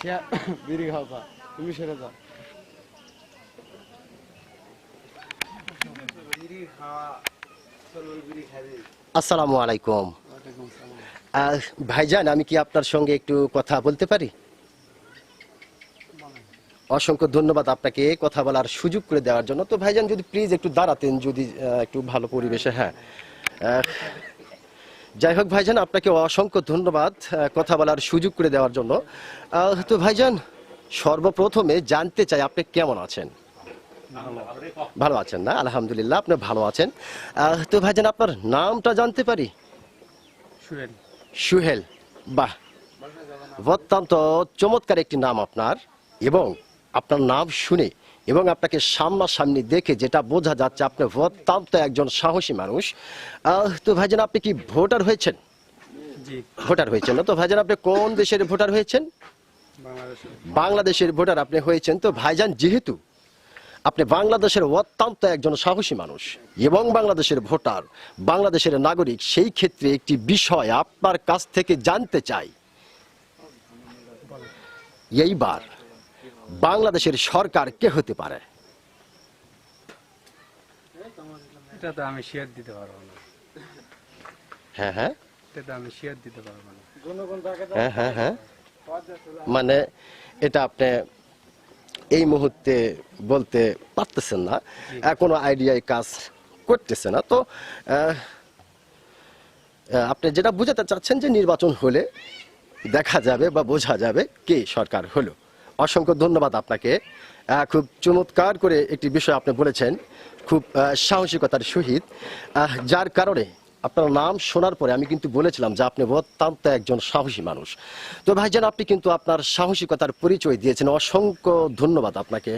সে বিড়ি খাওয়া তুমি সেরে যাও। আসসালামু আলাইকুম। ভাইজান আমি কি আপনার সঙ্গে একটু কথা বলতে পারি? অসংখ্য ধন্যবাদ আপনাকে কথা বলার সুযোগ করে দেওয়ার জন্য। তো ভাইজান যদি প্লিজ একটু দাঁড়াতেন যদি একটু ভালো পরিবেশে হ্যাঁ। যাই হোক ভাইজান আপনাকে অসংখ্য ধন্যবাদ কথা বলার সুযোগ করে দেওয়ার জন্য। তো ভাইজান সর্বপ্রথমে জানতে চাই আপনি কেমন আছেন? ভালো আছেন না? আলহামদুলিল্লাহ আপনি ভালো আছেন। তো ভাইজান আপনার নামটা জানতে পারি? সুহেল। বাহ! অত্যন্ত চমৎকার একটি নাম আপনার এবং আপনার নাম শুনে এবং আপনাকে সামনাসামনি দেখে যেটা বোঝা যাচ্ছে আপনি অত্যন্ত একজন সাহসী মানুষ। তো ভাইজান আপনি কি ভোটার হয়েছেন? ভোটার হয়েছেন না। তো ভাইজান আপনি কোন দেশের ভোটার হয়েছেন? বাংলাদেশের ভোটার আপনি হয়েছেন। তো ভাইজান যেহেতু আপনি বাংলাদেশের অত্যন্ত একজন সাহসী মানুষ এবং বাংলাদেশের ভোটার বাংলাদেশের নাগরিক সেই ক্ষেত্রে একটি বিষয় আপনার কাছ থেকে জানতে চাই। এইবার বাংলাদেশের সরকার কে হতে পারে? এটা তো আমি শেয়ার দিতে পারব না। হ্যাঁ হ্যাঁ। এটা তো আমি শেয়ার দিতে পারব না। হ্যাঁ হ্যাঁ হ্যাঁ। মানে এটা আপনি এই মুহূর্তে বলতে পারতেছেন না। কোনো আইডিয়ায় কাজ করতেছে না। তো আপনি যেটা বুঝাতে চাচ্ছেন যে নির্বাচন হলে দেখা যাবে বা বোঝা যাবে কে সরকার হলো। অসংখ্য ধন্যবাদ আপনাকে। খুব চমৎকার করে একটি বিষয় আপনি বলেছেন, খুব সাহসিকতার সহিত। যার কারণে আপনার নাম শোনার পরে আমি কিন্তু বলেছিলাম যে আপনি অত্যন্ত একজন সাহসী মানুষ। তো ভাইজান, আপনি কিন্তু আপনার সাহসিকতার পরিচয় দিয়েছেন। অসংখ্য ধন্যবাদ আপনাকে।